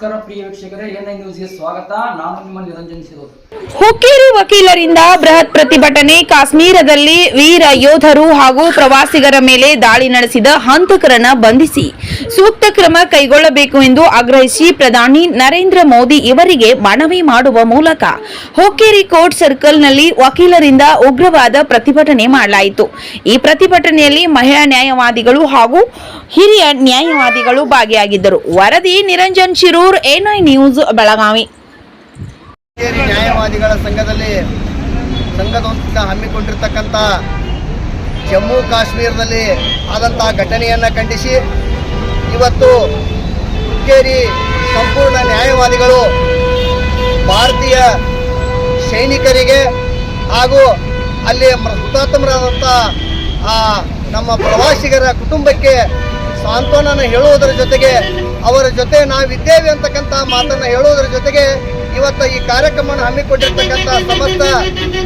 ನಮಸ್ಕಾರ ಪ್ರಿಯ ವೀಕ್ಷಕರೇ, ಎನ್ಐ ನ್ಯೂಸ್ಗೆ ಸ್ವಾಗತ. ನಾನು ನಿಮ್ಮ ನಿರಂಜನ್ ಸಿರೋದು. ಹುಕ್ಕೇರಿ ವಕೀಲರಿಂದ ಬೃಹತ್ ಪ್ರತಿಭಟನೆ. ಕಾಶ್ಮೀರದಲ್ಲಿ ವೀರ ಯೋಧರು ಹಾಗೂ ಪ್ರವಾಸಿಗರ ಮೇಲೆ ದಾಳಿ ನಡೆಸಿದ ಹಂತಕರನ್ನ ಬಂಧಿಸಿ ಸೂಕ್ತ ಕ್ರಮ ಕೈಗೊಳ್ಳಬೇಕು ಎಂದು ಆಗ್ರಹಿಸಿ ಪ್ರಧಾನಿ ನರೇಂದ್ರ ಮೋದಿ ಇವರಿಗೆ ಮನವಿ ಮಾಡುವ ಮೂಲಕ ಹುಕ್ಕೇರಿ ಕೋರ್ಟ್ ಸರ್ಕಲ್ನಲ್ಲಿ ವಕೀಲರಿಂದ ಉಗ್ರವಾದ ಪ್ರತಿಭಟನೆ ಮಾಡಲಾಯಿತು. ಈ ಪ್ರತಿಭಟನೆಯಲ್ಲಿ ಮಹಿಳಾ ನ್ಯಾಯವಾದಿಗಳು ಹಾಗೂ ಹಿರಿಯ ನ್ಯಾಯವಾದಿಗಳು ಭಾಗಿಯಾಗಿದ್ದರು. ವರದಿ Niranjan Shirur N I news, Belagavi. ನ್ಯಾಯವಾದಿಗಳ ಸಂಘದಲ್ಲಿ ಸಂಘದೊಂದಿಗೆ ಹಮ್ಮಿಕೊಂಡಿರ್ತಕ್ಕಂಥ ಜಮ್ಮು ಕಾಶ್ಮೀರದಲ್ಲಿ ಆದಂಥ ಘಟನೆಯನ್ನು ಖಂಡಿಸಿ ಇವತ್ತು ಹುಕ್ಕೇರಿ ಸಂಪೂರ್ಣ ನ್ಯಾಯವಾದಿಗಳು ಭಾರತೀಯ ಸೈನಿಕರಿಗೆ ಹಾಗೂ ಅಲ್ಲಿ ಹುತಾತ್ಮರಾದಂಥ ನಮ್ಮ ಪ್ರವಾಸಿಗರ ಕುಟುಂಬಕ್ಕೆ ಸಾಂತ್ವನ ಹೇಳುವುದರ ಜೊತೆಗೆ ಅವರ ಜೊತೆ ನಾವಿದ್ದೇವೆ ಅಂತಕ್ಕಂಥ ಮಾತನ್ನು ಹೇಳೋದ್ರ ಜೊತೆಗೆ ಇವತ್ತು ಈ ಕಾರ್ಯಕ್ರಮವನ್ನು ಹಮ್ಮಿಕೊಂಡಿರ್ತಕ್ಕಂಥ ಸಮಸ್ತ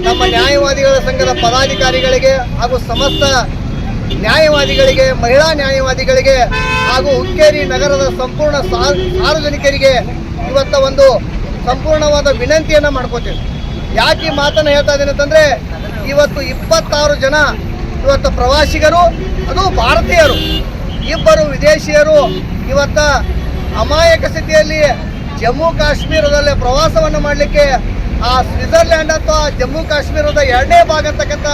ನಮ್ಮ ನ್ಯಾಯವಾದಿಗಳ ಸಂಘದ ಪದಾಧಿಕಾರಿಗಳಿಗೆ ಹಾಗೂ ಸಮಸ್ತ ನ್ಯಾಯವಾದಿಗಳಿಗೆ, ಮಹಿಳಾ ನ್ಯಾಯವಾದಿಗಳಿಗೆ ಹಾಗೂ ಹುಕ್ಕೇರಿ ನಗರದ ಸಂಪೂರ್ಣ ಸಾರ್ವಜನಿಕರಿಗೆ ಇವತ್ತ ಒಂದು ಸಂಪೂರ್ಣವಾದ ವಿನಂತಿಯನ್ನು ಮಾಡ್ಕೋತೀವಿ. ಯಾಕೆ ಈ ಮಾತನ್ನು ಹೇಳ್ತಾ ಇದ್ದೀನಿ ಅಂತಂದರೆ, ಇವತ್ತು ಇಪ್ಪತ್ತಾರು ಜನ ಇವತ್ತು ಪ್ರವಾಸಿಗರು, ಅದು ಭಾರತೀಯರು. ಇಬ್ಬರು ವಿದೇಶಿಯರು ಇವತ್ತ ಅಮಾಯಕ ಸ್ಥಿತಿಯಲ್ಲಿ ಜಮ್ಮು ಕಾಶ್ಮೀರದಲ್ಲಿ ಪ್ರವಾಸವನ್ನು ಮಾಡಲಿಕ್ಕೆ ಆ ಸ್ವಿಟ್ಜರ್ಲ್ಯಾಂಡ್ ಅಥವಾ ಜಮ್ಮು ಕಾಶ್ಮೀರದ ಎರಡನೇ ಭಾಗ ಅಂತಕ್ಕಂಥ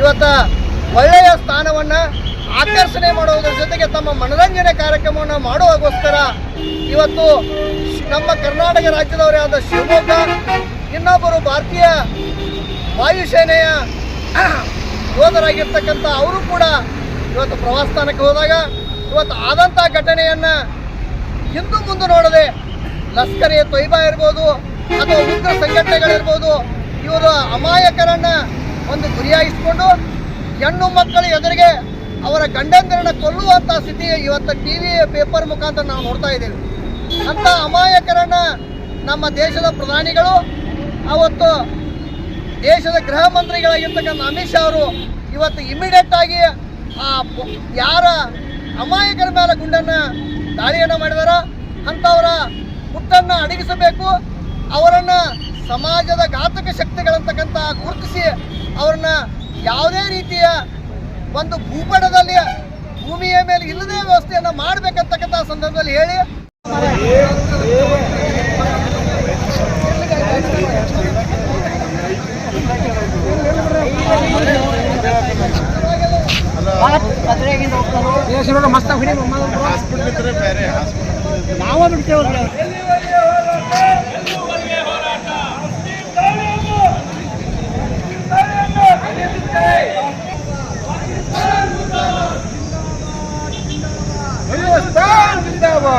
ಇವತ್ತ ಒಳ್ಳೆಯ ಸ್ಥಾನವನ್ನು ಆಕರ್ಷಣೆ ಮಾಡುವುದರ ಜೊತೆಗೆ ತಮ್ಮ ಮನರಂಜನೆ ಕಾರ್ಯಕ್ರಮವನ್ನು ಮಾಡುವಾಗೋಸ್ಕರ ಇವತ್ತು ನಮ್ಮ ಕರ್ನಾಟಕ ರಾಜ್ಯದವರೇ ಆದ ಶಿವಮೊಗ್ಗ, ಇನ್ನೊಬ್ಬರು ಭಾರತೀಯ ವಾಯುಸೇನೆಯ ಯೋಧರಾಗಿರ್ತಕ್ಕಂಥ ಅವರು ಕೂಡ ಇವತ್ತು ಪ್ರವಾಸ ಸ್ಥಾನಕ್ಕೆ ಹೋದಾಗ ಇವತ್ತು ಆದಂಥ ಘಟನೆಯನ್ನು ಹಿಂದು ಮುಂದೆ ನೋಡದೆ ಲಷ್ಕರ್ ಎ ತೊಯ್ಬಾ ಇರ್ಬೋದು ಅಥವಾ ಉಗ್ರ ಸಂಘಟನೆಗಳಿರ್ಬೋದು, ಇವರು ಅಮಾಯಕರನ್ನು ಒಂದು ಗುರಿಯಾಗಿಸ್ಕೊಂಡು ಹೆಣ್ಣು ಮಕ್ಕಳ ಎದುರಿಗೆ ಅವರ ಗಂಡಂದಿರನ್ನ ಕೊಲ್ಲುವಂಥ ಸ್ಥಿತಿ ಇವತ್ತು ಟಿ ವಿ ಪೇಪರ್ ಮುಖಾಂತರ ನಾವು ನೋಡ್ತಾ ಇದ್ದೇವೆ. ಅಂಥ ಅಮಾಯಕರನ್ನು ನಮ್ಮ ದೇಶದ ಪ್ರಧಾನಿಗಳು, ಅವತ್ತು ದೇಶದ ಗೃಹ ಮಂತ್ರಿಗಳಾಗಿರ್ತಕ್ಕಂಥ ಅಮಿತ್ ಶಾ ಅವರು ಇವತ್ತು ಇಮಿಡಿಯೇಟ್ ಆಗಿ ಆ ಯಾರ ಅಮಾಯಕರ ಮೇಲೆ ಗುಂಡನ್ನು ದಾಳಿಯನ್ನು ಮಾಡಿದಾರ. ಅಂಥವರ ಹುಟ್ಟನ್ನು ಅಡಗಿಸಬೇಕು. ಅವರನ್ನು ಸಮಾಜದ ಘಾತಕ ಶಕ್ತಿಗಳಂತಕ್ಕಂಥ ಗುರುತಿಸಿ ಅವ್ರನ್ನ ಯಾವುದೇ ರೀತಿಯ ಒಂದು ಭೂಪಟದಲ್ಲಿ ಭೂಮಿಯ ಮೇಲೆ ಇಲ್ಲದೇ ವ್ಯವಸ್ಥೆಯನ್ನು ಮಾಡಬೇಕಂತಕ್ಕಂಥ ಸಂದರ್ಭದಲ್ಲಿ ಹೇಳಿ. ಬೇಕೇ ಬೇಕು ನ್ಯಾಯ ಬೇಕು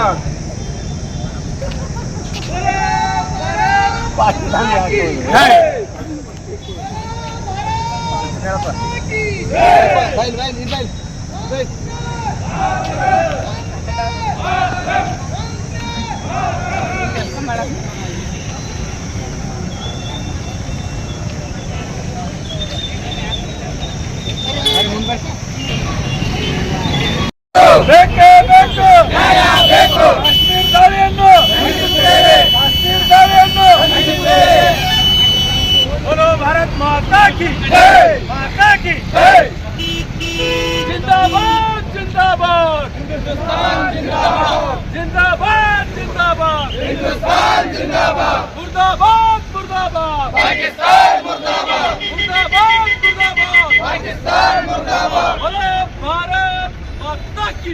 ಕಾಶ್ಮೀರ বাইল বাইল বাইল पाकिस्तान मुर्दाबाद मुर्दाबाद मुर्दाबाद पाकिस्तान मुर्दाबाद भारत माता की